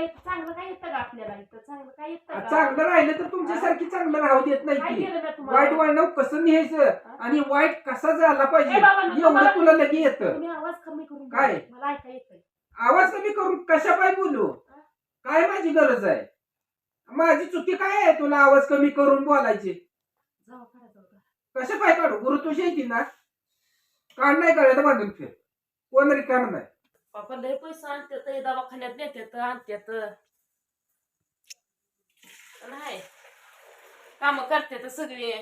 येतं चांगलं काय येतं का आपल्याला इथं. चांगलं काय येतं का चांगलं राहिलं तर तुमच्यासारखी चांगलं राहू देत नाही ती. केलं वाईट तुम्हाला? वळण कसं न्यायचं आणि वाईट कसा झाला पाहिजे? ए बाबा, नको एवढं तुला लगे येतं. तुम्ही आवाज कमी करून काय? बोला. मला ऐका आवाज कमी करून कशा पाय बोलू? काय माझी गरज आहे? माझी चुकी काय आहे तुला आवाज कमी करून बोलायची? जाऊ जाऊ. कशा पाय काढू? गुरु तुझी येते ना? काढ नाही काढायला बांधून फिर कोण रिकाम नाही? बाबा लय पैसे आणतात दवाखान्यात नेतात आणतात नाही काम करतात सगळे.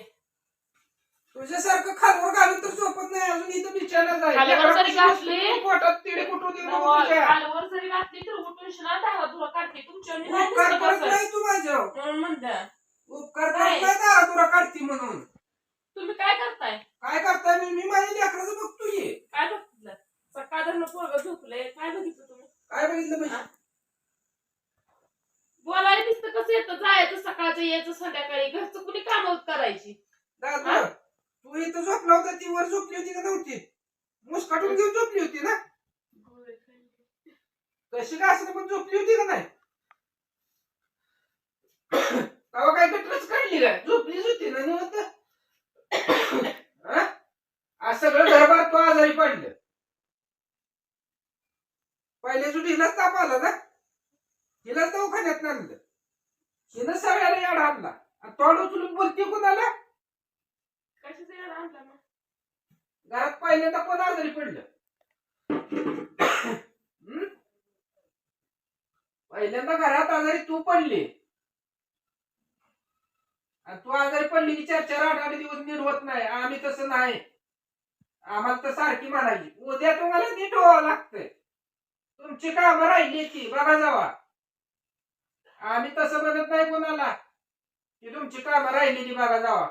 तुझ्यासारखं खालवर घालून तर झोपत नाही अजून इथं बिचारा खालीवर जरी घातली, पोटात तिडे कुठून. कालवर जरी घातली तर उठून शिना दहा तुला काढते तुमच्या उपकार करत नाही तू माझ्यावर. म्हणून म्हणलं. उपकार? करत नाही दारा तुला काढती म्हणून तुम्ही काय करताय काय करताय मी मी माझ्या लेकराचं बघतोय काय बघितलं सकाळ पोरग झोपले काय बघितलं तुम्ही काय बघितलं म्हणजे हा? बोलायला दिसतं कसं येतं जायचं सकाळचं यायचं संध्याकाळी घरचं कुणी काम करायची दादा हा? तू इथं झोपला होता ती वर झोपली होती का नव्हती? मुस्काटून घेऊन झोपली होती ना? कशी का असं पण झोपली होती का नाही? तेव्हा काय गटरच काढली काय? झोपलीच होती ना नव्हतं आज सगळं घरभार तो आजारी पडलं. पहिल्या सुद्धा हिलाच ताप आला ना हिलाच दवाखान्यात आणलं. हिनं सगळ्याला याड आणला. आणि तोंड उचलून बोलते कोणाला? कशाचं आणलं मग? घरात पहिल्यांदा कोण आजारी पडलं? पहिल्यांदा घरात आजारी तू पडली. तू आजारी पडली की चार चार आठ आठ दिवस नीट होत नाही. आम्ही तसं नाही. आम्हाला तर सारखी म्हणायची उद्या तुम्हाला नीट व्हावं लागतंय. तुमची कामं राहिली ती बघा जावा आम्ही तसं बघत नाही कोणाला की तुमची कामं राहिलेली बघा जावा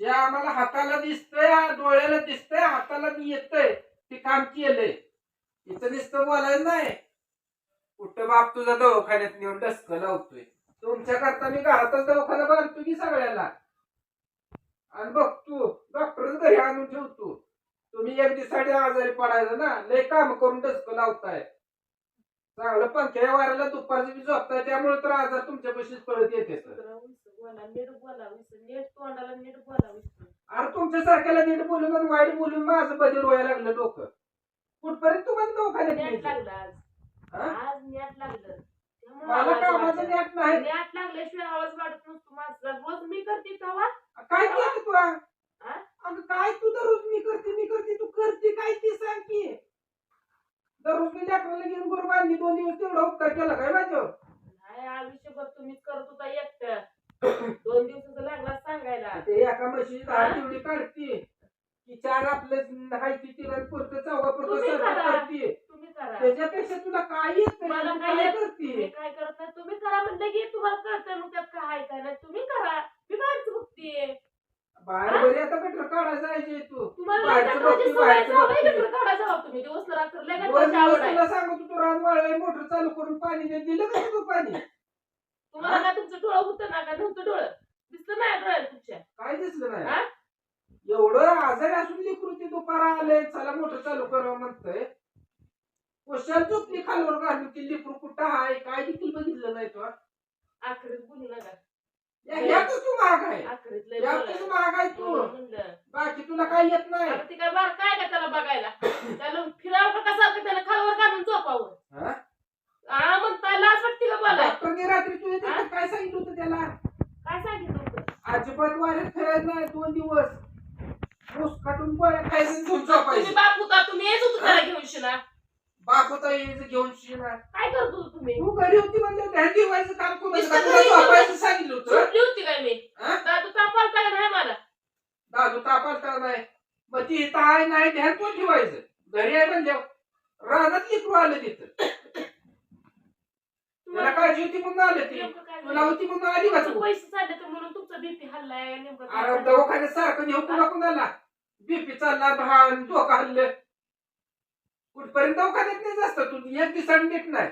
जे आम्हाला हाताला दिसतंय डोळ्याला दिसतंय हाताला येतंय ते काम केलंय इथं नुसतं बोलायचं नाही. कुठं बाप तुझा दवाखान्यात नेऊन डस्क लावतोय? तुमच्या करता मी घरातच दवाखाना बांधतो की सगळ्याला? आणि बघतो डॉक्टरच घरी आणून ठेवतो तुम्ही एक दिवसासाठी आजारी पडायचं ना लय काम करून डस्क लावताय. चांगलं पंख्या वाऱ्याला दुपारची बी झोपताय त्यामुळे तर आजार तुमच्या पशीच पळत येते बोला नीट बोला नीट तोंडाला नीट बोला अरे तुमच्यासारख्याला नीट बोलून आणि वाईट बोलून माझं बदल व्हायला लागलं डोकं कुठपर्यंत तुम्हाला दवाखान्यात नेट न्यायचं? लागलं आज हा? आज नेट लागलं त्यामुळे मला आवाज कामाचं. नेट नाही नेट लागल्याशिवाय आवाज वाढत नसतो माझा रोज मी करते तेव्हा काय केलं तू हा? अगं काय तू दररोज मी करते मी करते तू करते काय ती सांग की दररोज मी लेकराला घेऊन बरोबर बांधली दोन उपकार केला काय माझ्यावर नाही आयुष्यभर तुम्हीच करत होता एकट्या दोन दिवसाचा लागला सांगायला. ते एका म्हशी दहा तेवढी काढते. की चार आपलं हाय तिला पुरतं चौघा पुरतं तुम्ही सरकार करा. करते. तुम्ही करा. त्याच्यापेक्षा तुला काय येत मला नाही काय काय येत- करते? तुम्ही काय करत नाही. तुम्ही करा म्हणलं की तुम्हाला कळतं मग त्यात काय आहे काय नाही. तुम्ही करा. मी बाहेरच बघते बाहेर बरी आता गटर काढायला जायचे तू. तुम्हाला बाहेरचं लेकराची बघते, बाहेरचं तुम्ही. दिवस रात्र लय दोन दिवस. तुला सांगत वाळवाय मोटर चालू करून पाणी दे दिलं का तू पाणी? तुम्हाला तुमचं डोळं होतं ना का? नव्हतं डोळं. दिसलं नाही डोळ्याला तुमच्या? काय दिसलं हा? नाही एवढं आजारी असून लेकरू ते दुपारा आले चला मोटर चालू करावं म्हणतंय. कोशाल खालवर घालून ती लेकरू कुठं आहे काय देखील बघितलं नाही तो? आखरीत बोलू नका. तू महाग आहे. आखरीत लय. महाग आहे तू. म्हणलं. बाकी तुला काय येत नाही? आता ती काय बार काय का त्याला बघायला? त्याला फिरावं का कसं त्याला खालवर काढून झोपावं हा? हा म्हणताय लाज वाटते का बोलाय डॉक्टरने रात्री तुझ्या हा? तिथं काय सांगितलं होतं त्याला काय सांगितलं होतं? अजिबात वाऱ्यात फिरायचं नाही दोन दिवस ऊस आणि झोप तुम्ही झोपायचं बाप होता तुम्ही येत होतो त्याला घेऊन शिना बाप होता यायचं घेऊन शिना काय करत तुम्ही? तू घरी होती म्हणजे ध्यान ठेवायचं काम कोणाचं का? तुला झोपायचं सांगितलं होतं. झोपली होती काय मी? हा? दादू ताप आलता का नाही मला दादू तापालता नाही. मग ती इथं आहे नाही ध्यान कोण ठेवायचं? घरी आहे म्हणजे रानात लिकरू आलं तिथं. त्याला तुम्हाला काळजी होती म्हणून आलं ती. नेमकं काय तुला झालं? होती म्हणून आली का तुमचं पैसे चालले तर म्हणून तुमचा बीपी हल्लाय नेमकं काय अरे झालं? दवाखान्यात सारखं नेऊ कुणा कुणाला बीपी चालला भान धोका हल्लं. कुठपर्यंत दवाखान्यात नाही जास्त तू? एक दिवसाने नीट नाही.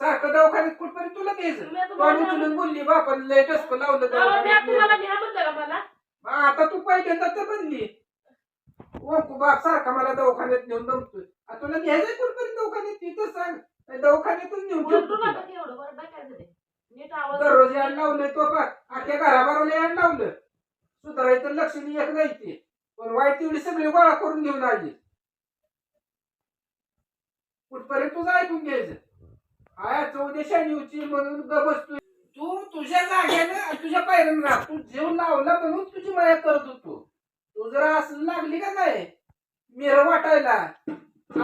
सारखं दवाखान्यात कुठपर्यंत तुला द्यायचं तुम्ही आता तोंड मला- उचलून बोलली बापान लय डस्क लावलं अहो, मी आता तुम्हाला दवाखान्यात न्या म्हणलं का मला? मग आता तू पहिल्यांदा तर बनली ओंकू बाप सारखा मला दवाखान्यात नेऊन दमतोय. आता तुला घ्यायचं कुठपर्यंत दवाखान्यात? तिथं सांग. त्या दवाखान्यातच नेऊन ठेवतो बोलू तुला. नका की लावलंय तो बघ. अख्ख्या घराबाराला याड लावलं. सुधारायचं लक्ष्मी एक नाही ते. पण वाईट तेवढी सगळी गोळा करून घेऊन आली. कुठपर्यंत तुझं ऐकून घ्यायचं? आया चौदेशा न्यूची म्हणून ग बसतोय. तू तुझ्या जाग्यानं तुझ्या पायऱ्यानं राह. तू जीव लावला म्हणून तुझी माया करत होतो. तू जरा असं लागली का नाही? मेर वाटायला.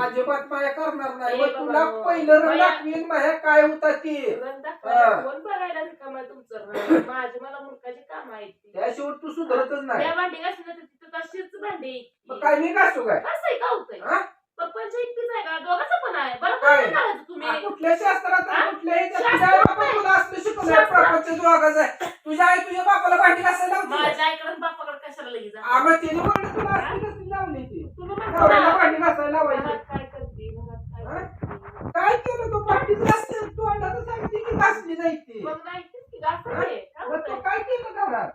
अजिबात माया करणार नाही. तुला बाबा, पहिलं रंग माया- दाखवीन माया काय होता ते. रंग दाखवायला हा. कोण बघायला रिकाम आहे तुमचं रंग? माझी मला मुलकाची काम आहेत ती. त्याशिवाय तू सुधरतच नाही. त्या भांडी घासली तर तिथं तशीच भांडी. मग काय मी घासू काय कसं आहे का होतंय हा? पप्पांच्या एकटीच आहे का दोघांचं पण आहे बरं काय? काय करायचं तुम्ही आ, कुठल्या शास्त्रात हा? कुठल्या ह्याच्यात शास्त्रात तुझ्या आई बापा नाही. तुला असलं शिकवलंय शास्त्रात. प्रपंच दोघाचं आहे तुझ्या आई तुझ्या बापाला भांडी घासायला लावते माझ्या आईकडे बापाकडे कशाला लगेच जाता? आम्ही तिने भांडी तुला असली कसली लावली ती तुम्ही म्हणता नवऱ्याला ना, भांडी घासायला लावायची घरात काय करते घरात काय हा? करते? काय केलं तू भांडी घासते तू अंडाचं सांगते की घासली नाही ती मग नाही तेच की घासायचे. काय मग होतंय? तू काय केलं घरात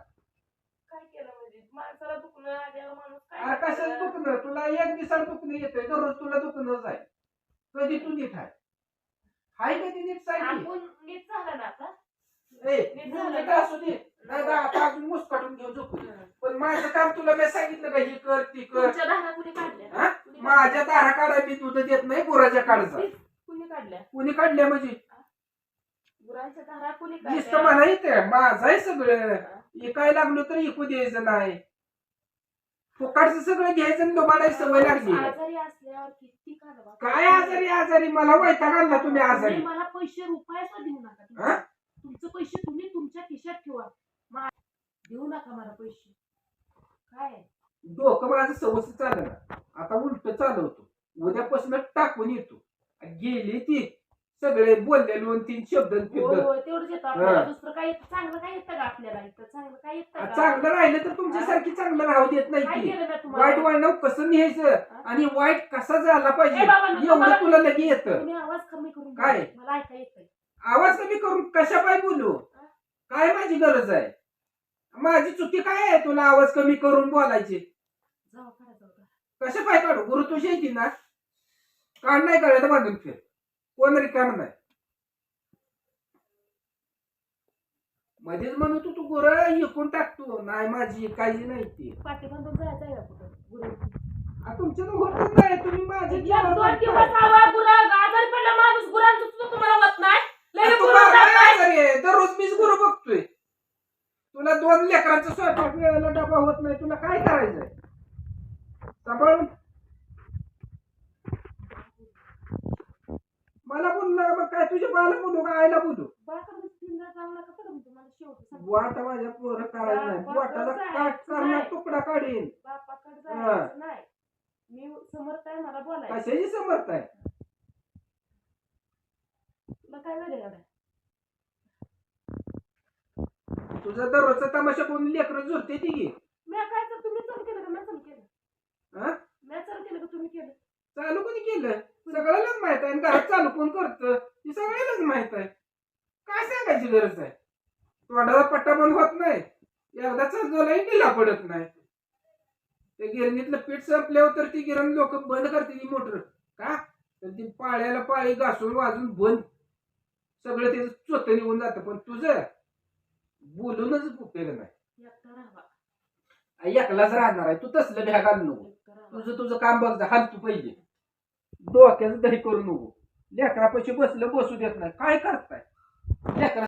काय केलं म्हणजे माणसाला दुखणं आल्यावर माणूस काय अरे कशात करतं? दुखणं तुला एक दिवसाला दुखणं येतंय दररोज तुला दुखणंच आहे कधी तू नीट आहे. हाय कधी नीट सायकी आपण नीट झालं ना आता? ए नीट तू झालं नीट ना? असू दे. नाही का आता अजून मुसकाटून घेऊन झोपू दे. पण माझं काम तुला मी सांगितलं का हे कर ती कर. तुमच्या दारा कुणी काढल्या हा? कुणी काढल्या? माझ्या दारा काढा मी दूध देत नाही गुराच्या काढचा कुणी काढल्या कुणी काढल्या म्हणजे? गुरांच्या दारा कुणी काढल्या मला येते माझं आहे सगळं. इकाय लागलो तर इकू द्यायचं नाही. फुकाटचं सगळं घ्यायचं आणि लोबाडायची सवय लागली. आजारी असल्यावर किती काय आजारी आजारी? मला वैताग आणला तुम्ही आजारी. तुम्ही मला पैसे रुपयाचा देऊ नका तुम्ही. हा? तुमचे पैसे तुम्ही तुमच्या खिशात ठेवा. मा- देऊ नका मला पैसे. काय? डोकं माझं सवस चाललं. आता उलट चालवतो उद्यापासून टाकून येतो. गेली ती. सगळे बोलले दोन तीन शब्द होय फिरत होय तेवढंच येतं आपल्याला. हा. दुसरं काय येतं चांगलं काय येतं का आपल्याला इथं? चांगलं काय येतं का? चांगलं राहिलं तर तुमच्यासारखी चांगलं राहू देत नाही काय ती. केलं ना वाईट तुम्हाला वळण कसं न्यायचं? आणि वाईट कसा झाला पाहिजे? ए बाबा, नको एवढं मला- तुला लगे येतं. तुम्ही आवाज कमी करून काय? बोला. मला ऐका येतंय. आवाज कमी करून कशा पाय बोलू? काय माझी गरज आहे? माझी चुकी काय आहे? तुला आवाज कमी करून बोलायची. जाऊ करा जाऊ करा. कशा पाय काढू? गुरु तुझी येते ना काढ नाही काढायला बांधून फिर. कोण रिकाम नाही मध्येच म्हणत तू गुर इकून टाकतो नाही माझी काही नाही ती. पाठी बांधून जायचं आहे का कुठं? गुरु आ, होतच नाही तुम्ही माझे एक दोन दिवस आवा गुरा आजारी पडला माणूस गुरांचं सुद्धा तुम्हाला होत नाही? लय तू गुरु बाबा जाताय. आजारी आहे. दररोज मीच गुरु बघतोय. तुला दोन लेकरांचा स्वयंपाक वेळेला डबा होत नाही तुला काय करायचंय सांभाळून मला बोललं मग काय तुझ्या बाला बोलू का आईला बोलू बाळाकडे तीनदा जाऊ नका बरं मी तुम्हाला शेवटी सांगते. वाट माझ्या पोरं करायचं नाही. वाटाचा काट करणार तुकडा काढीन. मी समर्थ आहे मला बोलायचं. कशाची समर्थ आहे? तुला काय तुझा दररोजचा तमाशा कोण लेकरं जोडते ती की? मी काय तर तुम्ही चालू केलं का? मी चालू केलं. हा? मी चालू केलं का? तुम्ही केलं? चालू कोणी केलं? सगळ्यालाच माहीत आहे आणि घरात चालू कोण करतं? माहीत आहे. काय सांगायची गरज आहे? तोंडाला पट्टा बंद होत नाही. एकदा चालवलाही ढिला पडत नाही. त्या गिरणीतलं पीठ संपल्यावर तर ती गिरण लोक बंद करते ती मोटर. का? तर ती पाळ्याला पाळी घासून वाजून बंद. सगळं त्याचं चोत निघून जातं. पण तुझं बोलूनच उपयोग नाही. एकलाच राहणार आहे. तू तसलं भ्या घालू नको. तुझं तुझं काम बघ हाल तू पहिले. डोक्याचं दही करू नको. लेकरापाशी बसलं बसू देत नाही. काय करताय? लेकरा